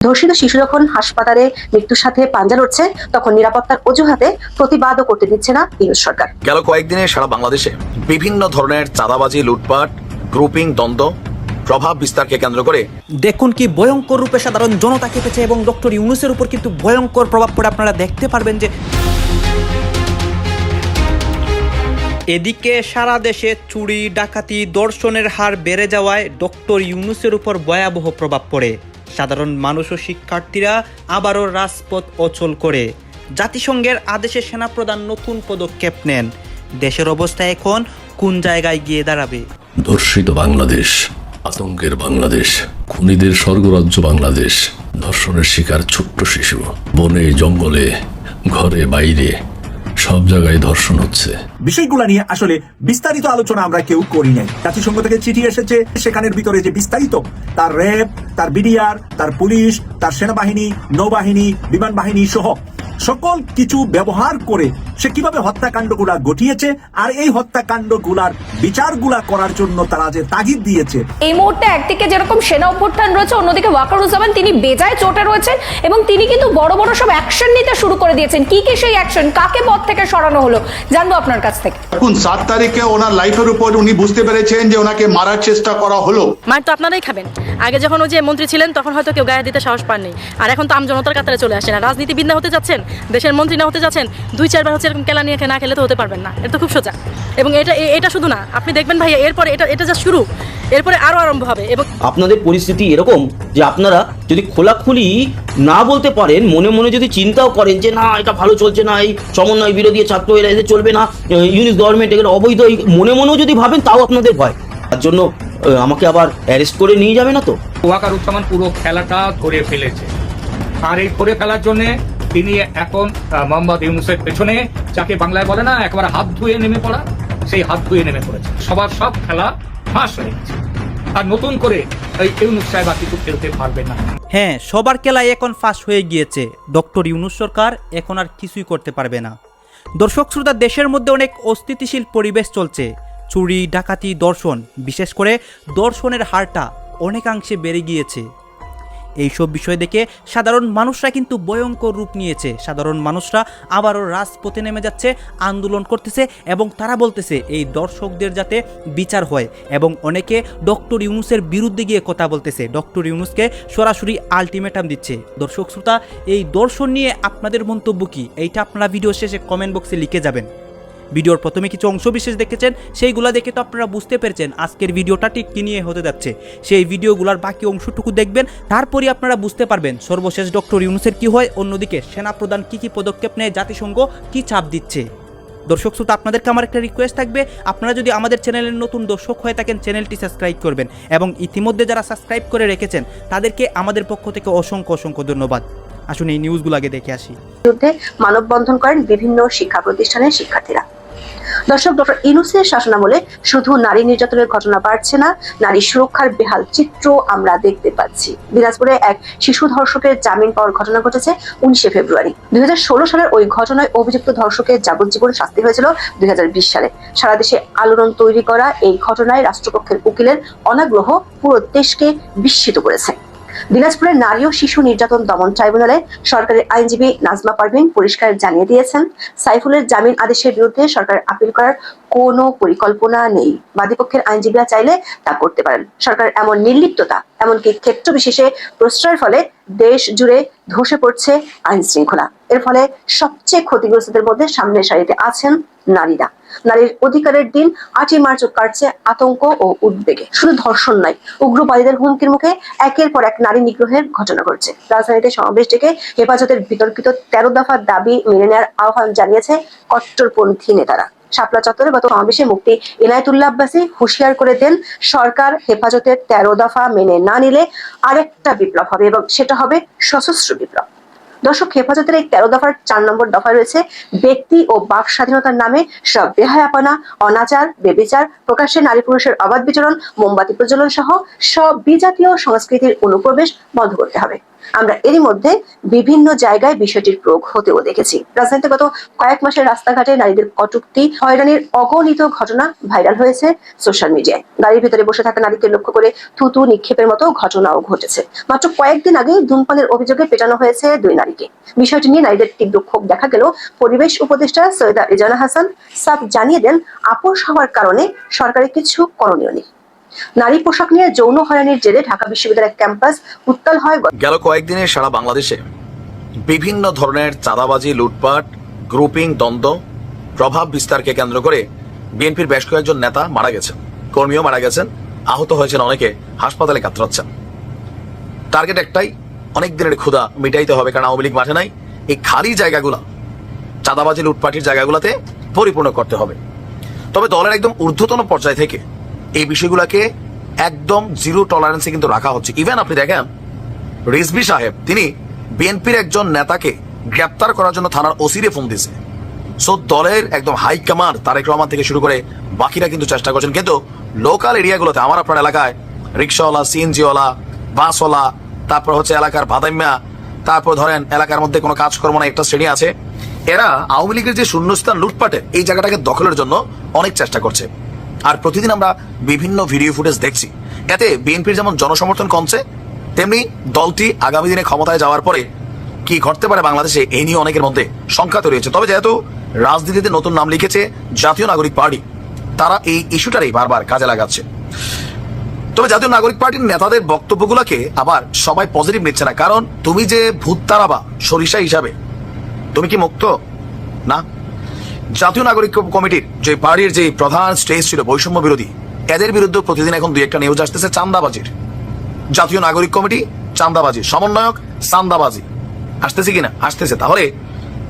ধর্ষিত শিশু যখন হাসপাতালে মৃত্যুর সাথে পাঞ্জা লড়ছে তখন নিরাপত্তার অজুহাতে প্রতিবাদও করতে দিচ্ছে না ইউনুস সরকার। গেল কয়েকদিনে সারা বাংলাদেশে বিভিন্ন ধরনের চাঁদাবাজি লুটপাট গ্রুপিং দ্বন্দ্ব প্রভাব বিস্তারকে কেন্দ্র করে দেখুন কি ভয়ঙ্কর রূপে সাধারণ জনতা কেঁপেছে এবং ডক্টর ইউনুসের উপর কিন্তু ভয়ঙ্কর প্রভাব পড়ে। আপনারা দেখতে পারবেন যে এদিকে সারা দেশে চুরি ডাকাতি দর্শনের হার বেড়ে যাওয়ায় ডক্টর ইউনুসের উপর ভয়াবহ প্রভাব পড়ে। সাধারণ মানুষ ও শিক্ষার্থীরা আবারও রাজপথ অচল করে। জাতিসংঘের আদেশে সেনাপ্রধান নতুন পদক্ষেপ নেন। দেশের অবস্থা এখন কোন জায়গায় গিয়ে দাঁড়াবে? ধর্ষিত বাংলাদেশ, আতঙ্কের বাংলাদেশ, খুনিদের স্বর্গরাজ্য বাংলাদেশ, ধর্ষণের শিকার ছোট্ট শিশু। বনে, জঙ্গলে, ঘরে, বাইরে সব জায়গায় ধর্ষণ হচ্ছে। বিষয়গুলো নিয়ে আসলে বিস্তারিত আলোচনা আমরা কেউ করি নাই। জাতিসংঘ থেকে চিঠি এসেছে, সেখানের ভিতরে যে বিস্তারিত, তার র্যাব, তার বিডিআর, তার পুলিশ, তার সেনাবাহিনী, নৌবাহিনী বিমান বাহিনী সহ সকল কিছু ব্যবহার করে সে কীভাবে হত্যাকাণ্ডগুলা ঘটিয়েছে আর এই হত্যাকাণ্ডগুলার বিচারগুলা করার জন্য তারা যে তাগিদ দিয়েছে। এই মুহূর্তে একদিকে যেরকম সেনা অভ্যুত্থান রয়েছে অন্যদিকে ওয়াকারুজ্জামান তিনি বেজায় চোটে রয়েছেন এবং তিনি কিন্তু বড় বড় সব অ্যাকশন নিতে শুরু করে দিয়েছেন। কি কি সেই অ্যাকশন কাকে পথ থেকে সরানো হলো? জানব আপনার কাছ থেকে। দেখুন সাত তারিখে ওনার লাইফের উপর উনি বুঝতে পেরেছেন যে ওনাকে মারার চেষ্টা করা হলো? মার তো আপনারাই খাবেন। আগে যখন ওই যে মন্ত্রী ছিলেন তখন হয়তো কেউ গায়ে দিতে সাহস পাননি। আর এখন তো আমজনতার কাতারে চলে আসেন আর রাজনীতিবিদ না হতে যাচ্ছেন দেশের মন্ত্রী না হতে যাচ্ছেন দুই চারবার হচ্ছে এরকম কেলা নিয়ে না খেলে তো হতে পারবেন না। এটা তো খুব সোজা। এবং এটা এটা শুধু না আপনি দেখবেন ভাই এরপরে এটা এটা যা শুরু। এরপরে আরও আরম্ভ হবে এবং আপনাদের পরিস্থিতি এরকম যে আপনারা যদি খোলাখুলি না বলতে পারেন মনে মনে যদি চিন্তাও করেন যে না এটা ভালো চলছে না এই সমন্বয় বিরোধী ছাত্র এরা এসে চলবে না ইউনিস গভর্নমেন্ট এগুলো অবৈধ মনে মনেও যদি ভাবেন তাও আপনাদের ভয়। তার জন্য আমাকে আবার অ্যারেস্ট করে নিয়ে যাবে না তো? ওয়াকারুজ্জামান পুরো খেলাটা ধরে ফেলেছে। আর এই ধরে ফেলার জন্য তিনি এখন মোহাম্মদ ইউনুসের পেছনে, যাকে বাংলায় বলে না, একবার হাত ধুয়ে নেমে পড়া, সেই হাত ধুয়ে নেমে পড়েছে। সবার সব খেলা ফাঁস হয়ে গেছে। আর নতুন করে এই ইউনুস সাহেব আর কিছু খেলতে পারবে না। হ্যাঁ সবার খেলাই এখন ফাঁস হয়ে গিয়েছে। ডক্টর ইউনুস সরকার এখন আর কিছুই করতে পারবে না। দর্শক শ্রোতা, দেশের মধ্যে অনেক অস্থিতিশীল পরিবেশ চলছে। চুরি, ডাকাতি, দর্শন, বিশেষ করে দর্শনের হারটা অনেকাংশে বেড়ে গিয়েছে। এইসব বিষয় দেখে সাধারণ মানুষরা কিন্তু ভয়ঙ্কর রূপ নিয়েছে। সাধারণ মানুষরা আবারও রাজপথে নেমে যাচ্ছে, আন্দোলন করতেছে এবং তারা বলতেছে, এই দর্শকদের যাতে বিচার হয়। এবং অনেকে ডক্টর ইউনুসের বিরুদ্ধে গিয়ে কথা বলতেছে। ডক্টর ইউনুসকে সরাসরি আলটিমেটাম দিচ্ছে। দর্শক শ্রোতা, এই দর্শন নিয়ে আপনাদের মন্তব্য কি? এইটা আপনারা ভিডিও শেষে কমেন্ট বক্সে লিখে যাবেন। ভিডিওর প্রথমে কিছু অংশ বিশেষ দেখেছেন, সেইগুলো দেখে তো আপনারা বুঝতে পেরেছেন আজকের ভিডিওটা ঠিক কী নিয়ে হতে যাচ্ছে। সেই ভিডিওগুলোর বাকি অংশটুকু দেখবেন তারপরে আপনারা বুঝতে পারবেন সর্বশেষ ডক্টর ইউনুসের কি হয়, অন্যদিকে সেনা সেনাপ্রধান কি কি পদক্ষেপ নেয়, জাতিসংঘ কি চাপ দিচ্ছে। দর্শক শ্রোতা, আপনাদেরকে আমার একটা রিকোয়েস্ট থাকবে, আপনারা যদি আমাদের চ্যানেলের নতুন দর্শক হয়ে থাকেন, চ্যানেলটি সাবস্ক্রাইব করবেন এবং ইতিমধ্যে যারা সাবস্ক্রাইব করে রেখেছেন, তাদেরকে আমাদের পক্ষ থেকে অসংখ্য অসংখ্য ধন্যবাদ। আসুন এই নিউজগুলো আগে দেখে আসি। মানববন্ধন করেন বিভিন্ন শিক্ষা প্রতিষ্ঠানের শিক্ষার্থীরা। দর্শক, ডক্টর ইনুসের শাসনামলে শুধু নারী নির্যাতনের ঘটনা বাড়ছে না, নারী সুরক্ষার বেহাল চিত্র আমরা দেখতে পাচ্ছি। দিনাজপুরে এক শিশু ধর্ষকের জামিন পাওয়ার ঘটনা ঘটেছে উনিশে ফেব্রুয়ারি। দুই হাজার ষোলো সালের ওই ঘটনায় অভিযুক্ত ধর্ষকের যাবজ্জীবন শাস্তি হয়েছিল দুই হাজার বিশ সালে। সারা দেশে আলোড়ন তৈরি করা এই ঘটনায় রাষ্ট্রপক্ষের উকিলের অনাগ্রহ পুরো দেশকে বিস্মিত করেছে। দিনাজপুরের নারী ও শিশু নির্যাতন দমন ট্রাইব্যুনালে সরকারের আইনজীবী নাজমা পারভিন পরিষ্কার জানিয়ে দিয়েছেন, সাইফুলের জামিন আদেশের বিরুদ্ধে সরকার আপিল করার কোনো পরিকল্পনা নেই। বাদীপক্ষের আইনজীবীরা চাইলে তা করতে পারেন। সরকার এমন নির্লিপ্ততা, এমনকি ক্ষেত্র বিশেষে প্রশ্রয়ের ফলে দেশ জুড়ে ধসে পড়ছে আইন শৃঙ্খলা এর ফলে সবচেয়ে ক্ষতিগ্রস্তদের মধ্যে সামনের সারিতে আছেন নারীরা। নারীর অধিকারের দিন আটই মার্চ কাটছে আতঙ্ক ও উদ্বেগে। শুধু ধর্ষণ নয়, উগ্রবাদীদের হুমকির মুখে একের পর এক নারী নিগ্রহের ঘটনা ঘটছে। রাজধানীতে সমাবেশ ডেকে হেফাজতের বিতর্কিত তেরো দফা দাবি মেনে নেওয়ার আহ্বান জানিয়েছে কট্টরপন্থী নেতারা। শাপলা চত্বরে গত সমাবেশে মুক্তি এনায়তুল্লাহ আব্বাসী হুঁশিয়ার করে দেন, সরকার হেফাজতের তেরো দফা মেনে না নিলে আরেকটা বিপ্লব হবে এবং সেটা হবে সশস্ত্র বিপ্লব। দর্শক, হেফাজতের এই তেরো দফার চার নম্বর দফায় রয়েছে ব্যক্তি ও বাক স্বাধীনতার নামে সব বেহায়াপনা, অনাচার, বেবিচার, প্রকাশ্যে নারী পুরুষের অবাধ বিচরণ, মোমবাতি প্রজ্বলন সহ সব বিজাতীয় সংস্কৃতির অনুপ্রবেশ বন্ধ করতে হবে। আমরা এরই মধ্যে বিভিন্ন জায়গায় বিষয়টির প্রয়োগ হতেও দেখেছি। রাজধানীতে গত কয়েক মাসের রাস্তাঘাটে নারীদের কটুক্তি হয়রানির অগণিত ঘটনা ভাইরাল হয়েছে সোশ্যাল মিডিয়ায়। গাড়ির ভেতরে বসে থাকা নারীকে লক্ষ্য করে থুতু নিক্ষেপের মতো ঘটনাও ঘটেছে। মাত্র কয়েকদিন আগে ধূমপানের অভিযোগে পেটানো হয়েছে দুই নারীকে। বিষয়টি নিয়ে নারীদের তীব্র ক্ষোভ দেখা গেল পরিবেশ উপদেষ্টা সৈয়দা রেজানা হাসান সাফ জানিয়ে দেন, আপোষ হওয়ার কারণে সরকারের কিছু করণীয় নেই। নারী পোশাক নিয়ে যৌন হয়রানির জেরে ঢাকা বিশ্ববিদ্যালয়ের ক্যাম্পাস উত্তাল হয় গেল কয়েকদিনে সারা বাংলাদেশে বিভিন্ন ধরনের চাঁদাবাজি, লুটপাট গ্রুপিং দ্বন্দ্ব, প্রভাব বিস্তারকে কেন্দ্র করে বিএনপির বেশ কয়েকজন নেতা মারা গেছেন। কর্মীও মারা গেছেন। আহত হয়েছেন অনেকে। হাসপাতালে কাতরাচ্ছেন। টার্গেট একটাই, অনেক দিনের ক্ষুধা মিটাইতে হবে কারণ আওয়ামী লীগ মাঠে নাই। এই খালি জায়গাগুলা, চাঁদাবাজি, লুটপাটির জায়গাগুলোতে পরিপূর্ণ করতে হবে। তবে দলের একদম ঊর্ধ্বতন পর্যায় থেকে বিষয়গুলোকে একদম জিরো টলারেন্সে কিন্তু রাখা হচ্ছে। ইভেন আপনি দেখেন, রিজভি সাহেব, তিনি বিএনপির একজন নেতাকে গ্রেপ্তার করার জন্য থানার ওসিরে ফোন দিয়েছে। সো দলের একদম হাই কমান্ড তারেক রহমান থেকে শুরু করে বাকিরা কিন্তু চেষ্টা করছেন। কিন্তু লোকাল এরিয়াগুলোতে আমার আপনার এলাকায়, রিক্সাওয়ালা সিএনজিওয়ালা বাসওয়ালা, তারপর হচ্ছে এলাকার বাদাইম্যা তারপর ধরেন এলাকার মধ্যে কোনো কাজকর্ম না একটা শ্রেণি আছে। এরা আওয়ামী লীগের যে শূন্যস্থান লুটপাটে এই জায়গাটাকে দখলের জন্য অনেক চেষ্টা করছে। আর প্রতিদিন আমরা বিভিন্ন ভিডিও ফুটেজ দেখছি। এতে বিএনপির যেমন জনসমর্থন কমছে, তেমনি দলটি আগামী দিনে ক্ষমতায় যাওয়ার পরে কি ঘটতে পারে বাংলাদেশে এই নিয়ে অনেকের মধ্যে সংখ্যা তৈরি হয়েছে। তবে যেহেতু রাজনীতিতে নতুন নাম লিখেছে জাতীয় নাগরিক পার্টি, তারা এই ইস্যুটারই বারবার কাজে লাগাচ্ছে। তবে জাতীয় নাগরিক পার্টির নেতাদের বক্তব্যগুলোকে আবার সবাই পজিটিভ নিচ্ছে না। কারণ তুমি যে ভূত তারাবা, সরিষা হিসাবে, তুমি কি মুক্ত? না? জাতীয় নাগরিক কমিটির যে পার্টির যে প্রধান স্টেজ ছিল বৈষম্য বিরোধী, এদের বিরুদ্ধে প্রতিদিন এখন দুই একটা নিউজ আসতেছে, চান্দাবাজির। জাতীয় নাগরিক কমিটি চান্দাবাজি সমন্বয়ক, চান্দাবাজি। আসতেছে কিনা? আসতেছে। তাহলে,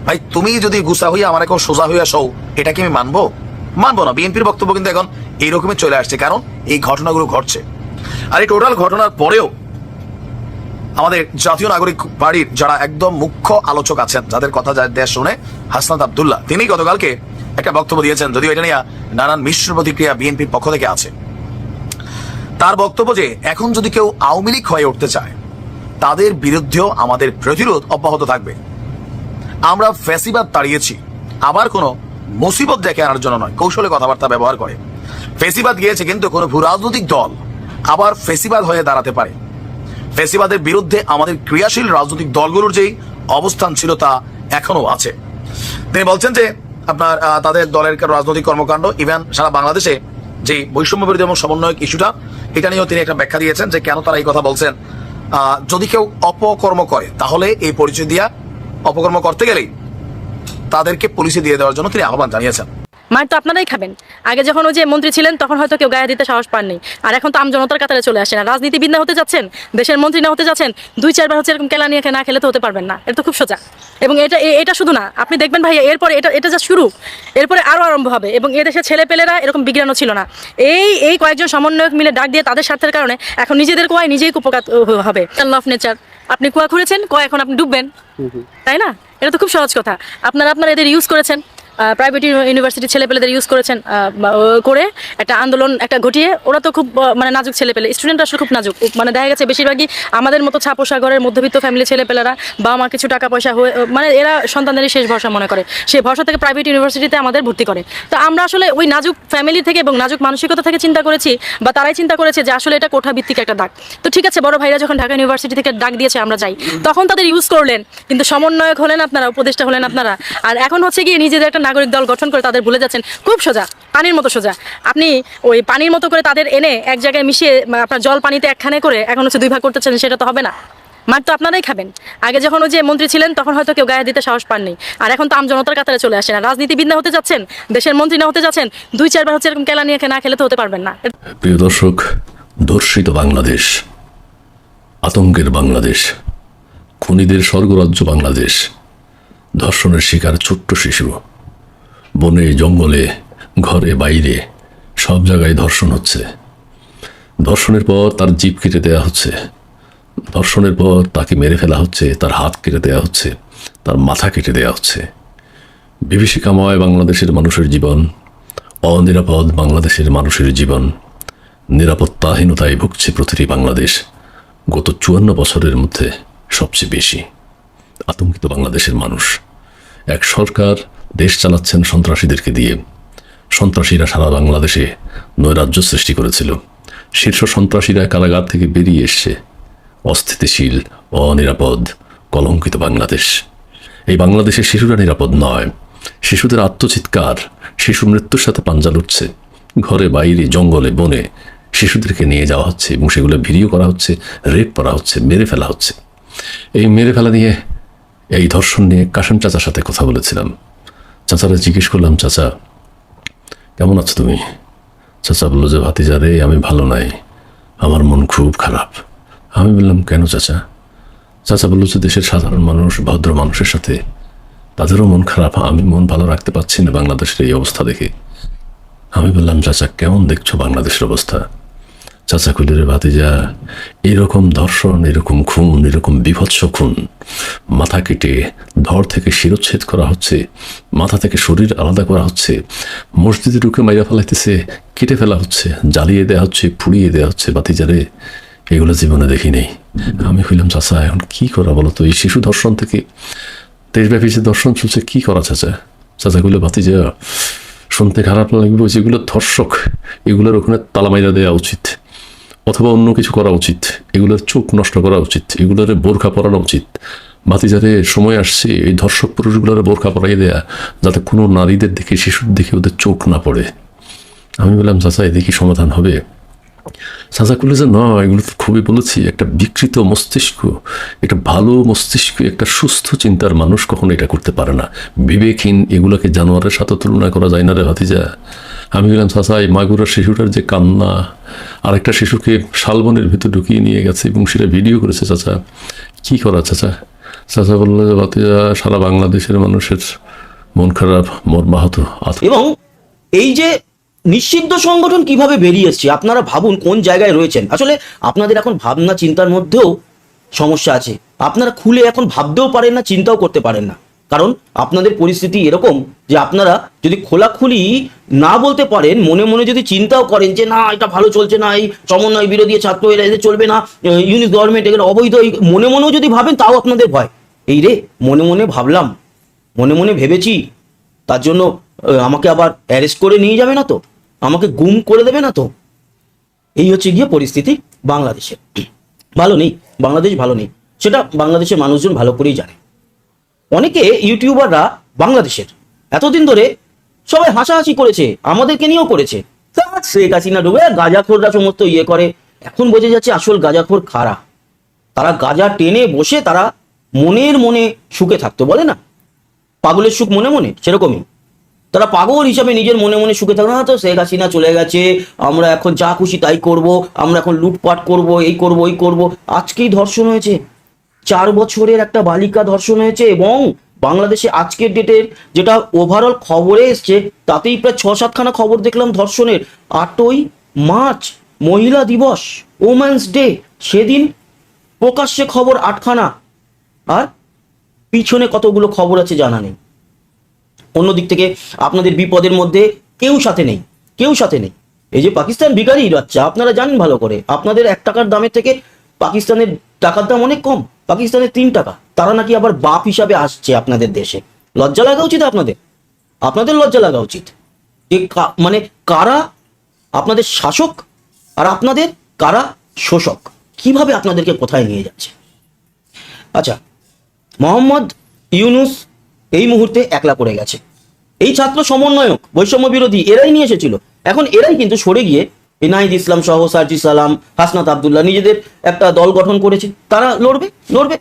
ভাই, তুমি যদি গুসা হইয়া আমার এখন সোজা হইয়া সৌ এটা কি আমি মানবো? মানবো না। বিএনপির বক্তব্য কিন্তু এখন এইরকমই চলে আসছে। কারণ এই ঘটনাগুলো ঘটছে। আর এই টোটাল ঘটনার পরেও আমাদের জাতীয় নাগরিক বাড়ির যারা একদম মুখ্য আলোচক আছেন, যাদের কথা যার দেশ শুনে হাসনাত আবদুল্লাহ, তিনি গতকালকে একটা বক্তব্য দিয়েছেন, যদিও এটা নিয়ে নানান মিশ্র প্রতিক্রিয়া বিএনপির পক্ষ থেকে আছে। তার বক্তব্য যে, এখন যদি কেউ আওয়ামী লীগ হয়ে উঠতে চায়, তাদের বিরুদ্ধেও আমাদের প্রতিরোধ অব্যাহত থাকবে। আমরা ফ্যাসিবাদ তাড়িয়েছি, আবার কোনো মুসিবত দেখে আনার জন্য নয়, কৌশলে কথাবার্তা ব্যবহার করে। ফেসিবাদ গিয়েছে কিন্তু কোনো ভূ রাজনৈতিক দল আবার ফেসিবাদ হয়ে দাঁড়াতে পারে। ফেসিবাদের বিরুদ্ধে আমাদের ক্রিয়াশীল রাজনৈতিক দলগুলোর যেই অবস্থান ছিল তা এখনও আছে। তিনি বলছেন যে, আপনার তাদের দলের রাজনৈতিক কর্মকাণ্ড, ইভেন সারা বাংলাদেশে যে বৈষম্য বিরোধী এবং সমন্বয়ক ইস্যুটা, এটা নিয়েও তিনি একটা ব্যাখ্যা দিয়েছেন যে কেন তারা এই কথা বলছেন। যদি কেউ অপকর্ম করে, তাহলে এই পরিচয় দিয়া অপকর্ম করতে গেলেই তাদেরকে পুলিশে দিয়ে দেওয়ার জন্য তিনি আহ্বান জানিয়েছেন। মার তো আপনারাই খাবেন। আগে যখন ওই যে মন্ত্রী ছিলেন তখন হয়তো কেউ গায়ে দিতে সাহস পাননি। আর এখন তো আম জনতার কাতারে চলে আসেন আর রাজনীতিবিদ না হতে যাচ্ছেন দেশের মন্ত্রী না হতে যাচ্ছেন দুই চারবার হচ্ছে এরকম কেলা নিয়ে না খেলে তো হতে পারবেন না। এটা তো খুব সোজা। এবং এটা এটা শুধু না আপনি দেখবেন ভাইয়া এরপরে এটা এটা যা শুরু এরপরে আরও আরম্ভ হবে। এবং এ এদেশের ছেলেপেলেরা এরকম বিজ্ঞানও ছিল না। এই এই কয়েকজন সমন্বয়ক মিলে ডাক দিয়ে তাদের স্বার্থের কারণে এখন নিজেদের কোয়ায় নিজেই কুপকাত হবে। লভ নেচার আপনি কুয়া খুঁড়েছেন কুয়া এখন আপনি ডুববেন। তাই না? এটা তো খুব সহজ কথা। আপনারা আপনারা এদের ইউজ করেছেন। প্রাইভেট ইউনিভার্সিটির ছেলেপেলেদের ইউজ করেছেন করে একটা আন্দোলন একটা ঘটিয়ে, ওরা তো খুব মানে নাজুক ছেলেপেলে। স্টুডেন্ট আসলে খুব নাজুক। মানে দেখা গেছে বেশিরভাগই আমাদের মতো ছাপোষা ঘরের মধ্যবিত্ত ফ্যামিলি ছেলেপেলেরা বা মা কিছু টাকা পয়সা হয়ে মানে এরা সন্তানেরই শেষ ভরসা মনে করে। সেই ভরসা থেকে প্রাইভেট ইউনিভার্সিটিতে আমাদের ভর্তি করে। তো আমরা আসলে ওই নাজুক ফ্যামিলি থেকে এবং নাজুক মানসিকতা থেকে চিন্তা করেছি বা তারাই চিন্তা করেছে যে আসলে এটা কোঠা ভিত্তিক একটা ডাক তো ঠিক আছে, বড় ভাইরা যখন ঢাকা ইউনিভার্সিটি থেকে ডাক দিয়েছে আমরা যাই। তখন তাদের ইউজ করলেন, কিন্তু সমন্বয়ক হলেন আপনারা, উপদেষ্টা হলেন আপনারা। আর এখন হচ্ছে গিয়ে নিজেদের একটা নাগরিক দল গঠন করে তাদের ভুলে যাচ্ছেন, খুব সোজা, পানির মতো সোজা। আপনি ওই পানির মতো করে তাদের এনে এক জায়গায় মিশিয়ে আপনার জল পানিতে একখানে করে এখন হচ্ছে দুই ভাগ করতেছেন সেটা তো হবে না। মার তো আপনারাই খাবেন। আগে যখন ওই যে মন্ত্রী ছিলেন, তখন হয়তো কেউ গায়ে দিতে সাহস পাননি। আর এখন তো আম জনতার কাতারে চলে আসেন আর রাজনীতিবিদ না হতে যাচ্ছেন, দেশের মন্ত্রী না হতে যাচ্ছেন, দুই, চারবার হচ্ছে এরকম কেলা নিয়ে না খেলে তো হতে পারবেন না। প্রিয় দর্শক ধর্ষিত বাংলাদেশ, আতঙ্কের বাংলাদেশ, খুনিদের স্বর্গরাজ্য বাংলাদেশ, ধর্ষণের শিকার ছোট্ট শিশু। বনে, জঙ্গলে, ঘরে, বাইরে, সব জায়গায় ধর্ষণ হচ্ছে। ধর্ষণের পর তার জীব কেটে দেওয়া হচ্ছে। ধর্ষণের পর তাকে মেরে ফেলা হচ্ছে, তার হাত কেটে দেওয়া হচ্ছে, তার মাথা কেটে দেওয়া হচ্ছে। বিভীষিকাময় বাংলাদেশের মানুষের জীবন, অনিরাপদ বাংলাদেশের মানুষের জীবন, নিরাপত্তাহীনতায় ভুগছে প্রতিটি বাংলাদেশ গত চুয়ান্ন বছরের মধ্যে সবচেয়ে বেশি। আতঙ্কিত বাংলাদেশের মানুষ। এক সরকার দেশ চালাচ্ছেন সন্ত্রাসীদেরকে দিয়ে। সন্ত্রাসীরা সারা বাংলাদেশে নৈরাজ্য সৃষ্টি করেছিল। শীর্ষ সন্ত্রাসীরা কারাগার থেকে বেরিয়ে এসছে। অস্থিতিশীল, অনিরাপদ, কলঙ্কিত বাংলাদেশ। এই বাংলাদেশের শিশুরা নিরাপদ নয়। শিশুদের আত্মচিৎকার, শিশু মৃত্যুর সাথে পাঞ্জা লুটছে। ঘরে, বাইরে, জঙ্গলে, বনে শিশুদেরকে নিয়ে যাওয়া হচ্ছে। এবং সেগুলো ভিডিও করা হচ্ছে, রেপ করা হচ্ছে, মেরে ফেলা হচ্ছে। এই মেরে ফেলা নিয়ে এই ধর্ষণ নিয়ে কাশেম চাচার সাথে কথা বলেছিলাম। চাচারা জিজ্ঞেস করলাম, চাচা, কেমন আছো তুমি? চাচা বলল, যে ভাতিজা রে, আমি ভালো নাই। আমার মন খুব খারাপ। আমি বললাম, কেন চাচা? চাচা বলল, যে দেশের সাধারণ মানুষ, ভদ্র মানুষের সাথে তাদেরও মন খারাপ, আমি মন ভালো রাখতে পারছি না বাংলাদেশের এই অবস্থা দেখে। আমি বললাম, চাচা, কেমন দেখছ বাংলাদেশের অবস্থা? চাচা কুলিরে ভাতিজা, এরকম ধর্ষণ এরকম খুন, এরকম বিভৎস খুন, মাথা কেটে ধর থেকে শিরচ্ছেদ করা হচ্ছে, মাথা থেকে শরীর আলাদা করা হচ্ছে, মসজিদে ঢুকে মাইরা ফেলাইতেছে, কেটে ফেলা হচ্ছে, জ্বালিয়ে দেওয়া হচ্ছে, পুড়িয়ে দেওয়া হচ্ছে বাতিজারে এগুলো জীবনে দেখি নেই। আমি কইলাম চাচা, এখন কি করা বলো তো? এই শিশু ধর্ষণ থেকে দেশব্যাপী যে দর্শন চলছে, কি করা চাচা? চাচা কইলে, ভাতিজা, শুনতে খারাপ লাগবে যেগুলো ধর্ষক, এগুলোর ওখানে তালামাইরা দেওয়া উচিত। অথবা অন্য কিছু করা উচিত। এগুলোর চোখ নষ্ট করা উচিত। এগুলোর বোরখা পরানো উচিত। বাতিজারে সময় আসছে, এই ধর্ষক পুরুষগুলোর বোরখা পরাই দেয়া, যাতে কোনো নারীদের দেখে শিশুর দেখে ওদের চোখ না পড়ে। আমি বললাম, চাচা এদিকে সমাধান হবে? করলে যে না, এগুলো তো খুবই বলেছি, একটা বিকৃত মস্তিষ্ক, একটা ভালো মস্তিষ্ক, একটা সুস্থ চিন্তার মানুষ কখনো এটা করতে পারে না। বিবেকহীন এগুলোকে জানোয়ারের সাথে তুলনা করা যায় না রে ভাতিজা। আমি বললাম, চাচা, এই মাগুরার শিশুটার যে কান্না আর একটা শিশুকে শালবনের ভিতর ঢুকিয়ে নিয়ে গেছে এবং সেটা ভিডিও করেছে, চাচা। কি করা, চাচা? চাচা বলল যে ভাতিজা, সারা বাংলাদেশের মানুষের মন খারাপ, মর্মাহত এবং এই যে নিষিদ্ধ সংগঠন কীভাবে বেরিয়ে এসছে? আপনারা ভাবুন কোন জায়গায় রয়েছেন। আসলে আপনাদের এখন ভাবনা চিন্তার মধ্যেও সমস্যা আছে। আপনারা খুলে এখন ভাবতেও পারেন না, চিন্তাও করতে পারেন না। কারণ আপনাদের পরিস্থিতি এরকম যে আপনারা যদি খোলাখুলি না বলতে পারেন, মনে মনে যদি চিন্তাও করেন যে, না, এটা ভালো চলছে না, এই সমন্বয় বিরোধী ছাত্র এরা এদের চলবে না ইউনিট গভর্নমেন্ট এগুলো অবৈধ। মনে মনেও যদি ভাবেন, তাও আপনাদের ভয়। এই রে, মনে মনে ভাবলাম, মনে মনে ভেবেছি, তার জন্য আমাকে আবার অ্যারেস্ট করে নিয়ে যাবে না তো? আমাকে গুম করে দেবে না তো? এই হচ্ছে গিয়ে পরিস্থিতি বাংলাদেশে ভালো নেই, বাংলাদেশ ভালো নেই। সেটা বাংলাদেশের মানুষজন ভালো করেই জানে। অনেকে ইউটিউবাররা বাংলাদেশের। এতদিন ধরে সবাই হাসাহাসি করেছে, আমাদেরকে নিয়েও করেছে। শেখ হাসিনা ডুবে, গাজাখোররা সমস্ত ইয়ে করে। এখন বোঝা যাচ্ছে আসল গাজাখোর খারা তারা গাজা টেনে বসে তারা মনের মনে সুখে থাকতো, বলে না? পাগলের সুখ মনে মনে? সেরকমই। তারা পাগল হিসাবে নিজের মনে মনে সুখে থাকবে। না তো, শেখ হাসিনা চলে গেছে, আমরা এখন যা খুশি তাই করব, আমরা এখন লুটপাট করব, এই করব, ওই করব। আজকেই ধর্ষণ হয়েছে। চার বছরের একটা বালিকা ধর্ষণ হয়েছে এবং বাংলাদেশে আজকের ডেটের যেটা ওভারঅল খবরে এসছে, তাতেই প্রায় ছ সাতখানা খবর দেখলাম ধর্ষণের। আটই মার্চ, মহিলা দিবস ওমেন্স ডে সেদিন প্রকাশ্যে খবর আটখানা। আর পিছনে কতগুলো খবর আছে জানা নেই। অন্যদিক থেকে আপনাদের বিপদের মধ্যে কেউ সাথে নেই, কেউ সাথে নেই। এই যে পাকিস্তান ভিখারি বাচ্চা, আপনারা জানেন ভালো করে, আপনাদের এক টাকার দামের থেকে পাকিস্তানের টাকার দাম অনেক কম, পাকিস্তানের তিন টাকা। তারা নাকি আবার বাপ হিসাবে আসছে আপনাদের দেশে। লজ্জা লাগা উচিত আপনাদের? আপনাদের লজ্জা লাগা উচিত? যে মানে কারা আপনাদের শাসক আর আপনাদের কারা শোষক? কীভাবে আপনাদেরকে কোথায় নিয়ে যাচ্ছে? আচ্ছা মোহাম্মদ ইউনুস এই মুহূর্তে একলা পড়ে গেছে। এই ছাত্র সমন্বয়ক, বৈষম্য বিরোধী, এরাই নিয়ে এসেছিল। এখন এরাই কিন্তু সরে গিয়ে এনাহিদ ইসলাম সহ সার্জি সালাম, হাসনাত আবদুল্লাহ নিজেদের একটা দল গঠন করেছে। তারা লড়বে লড়বে।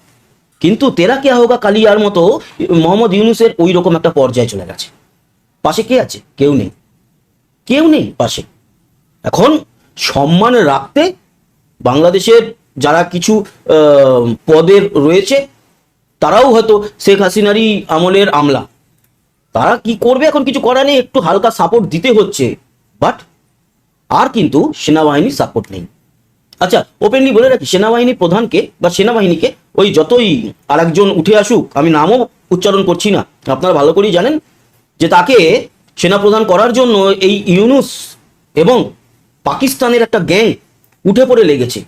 কিন্তু তেরা কে হোগা কালিয়ার মতো মোহাম্মদ ইউনুসের ওই রকম একটা পর্যায়ে চলে গেছে। পাশে কে আছে? কেউ নেই। কেউ নেই পাশে। এখন সম্মান রাখতে বাংলাদেশের যারা কিছু পদের রয়েছে তারাও হয়তো শেখ হাসিনারই আমলের আমলা। তারা কি করবে? এখন কিছু করার নেই, একটু হালকা সাপোর্ট দিতে হচ্ছে। বাট আর কিন্তু সেনাবাহিনীর সাপোর্ট নেই। আচ্ছা ওপেনলি বলে রাখি, সেনাবাহিনী প্রধানকে বা সেনাবাহিনীকে ওই যতই আরেকজন উঠে আসুক, আমি নামও উচ্চারণ করছি না, আপনারা ভালো করেই জানেন, যে তাকে সেনাপ্রধান করার জন্য এই ইউনুস এবং পাকিস্তানের একটা গ্যাং উঠে পড়ে লেগেছে,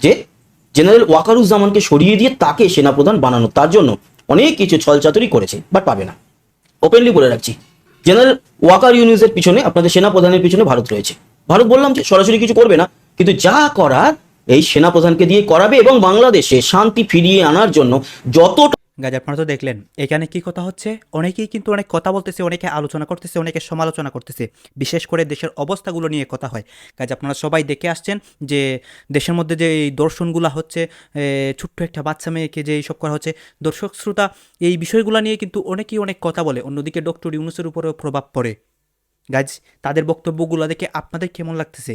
যে জেনারেল ওয়াকারুজ্জামানকে সরিয়ে দিয়ে তাকে সেনাপ্রধান বানানো, তার জন্য অনেক কিছু ছলচাতুরি করেছে বাট পাবে না। ওপেনলি বলে রাখছি, জেনারেল ওয়াকার ইউনিউজের পিছনে, আপনাদের সেনাপ্রধানের পিছনে ভারত রয়েছে। ভারত বললাম যে সরাসরি কিছু করবে না, কিন্তু যা করার এই সেনাপ্রধানকে দিয়ে করাবে এবং বাংলাদেশে শান্তি ফিরিয়ে আনার জন্য যত গাজ আপনারা তো দেখলেন। এখানে কি কথা হচ্ছে? অনেকেই কিন্তু অনেক কথা বলতেছে, অনেকে আলোচনা করতেছে, অনেকে সমালোচনা করতেছে। বিশেষ করে দেশের অবস্থাগুলো নিয়ে কথা হয়। কাজ আপনারা সবাই দেখে আসছেন যে, দেশের মধ্যে যে এই দর্শনগুলো হচ্ছে ছোট্ট একটা বাচ্চা মেয়েকে যে এইসব করা হচ্ছে, দর্শক শ্রোতা, এই বিষয়গুলো নিয়ে কিন্তু অনেকেই অনেক কথা বলে। অন্যদিকে ডক্টর ইউনুসের উপরেও প্রভাব পড়ে। গাজ তাদের বক্তব্যগুলো দেখে আপনাদের কেমন লাগতেছে?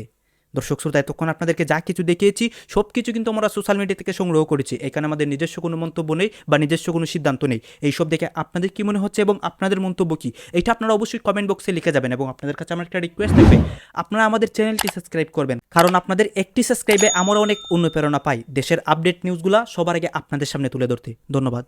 দর্শক শ্রোতা, এতক্ষণ আপনাদেরকে যা কিছু দেখিয়েছি সব কিছু কিন্তু আমরা সোশ্যাল মিডিয়া থেকে সংগ্রহ করেছি। এখানে আমাদের নিজস্ব কোনো মন্তব্য নেই বা নিজস্ব কোনো সিদ্ধান্ত নেই। এইসব দেখে আপনাদের কি মনে হচ্ছে এবং আপনাদের মন্তব্য কি? এটা আপনারা অবশ্যই কমেন্ট বক্সে লিখে যাবেন এবং আপনাদের কাছে আমার একটা রিকোয়েস্ট থাকবে, আপনারা আমাদের চ্যানেলটি সাবস্ক্রাইব করবেন। কারণ আপনাদের একটি সাবস্ক্রাইবে আমরা অনেক অনুপ্রেরণা পাই। দেশের আপডেট নিউজগুলো সবার আগে আপনাদের সামনে তুলে ধরতে। ধন্যবাদ।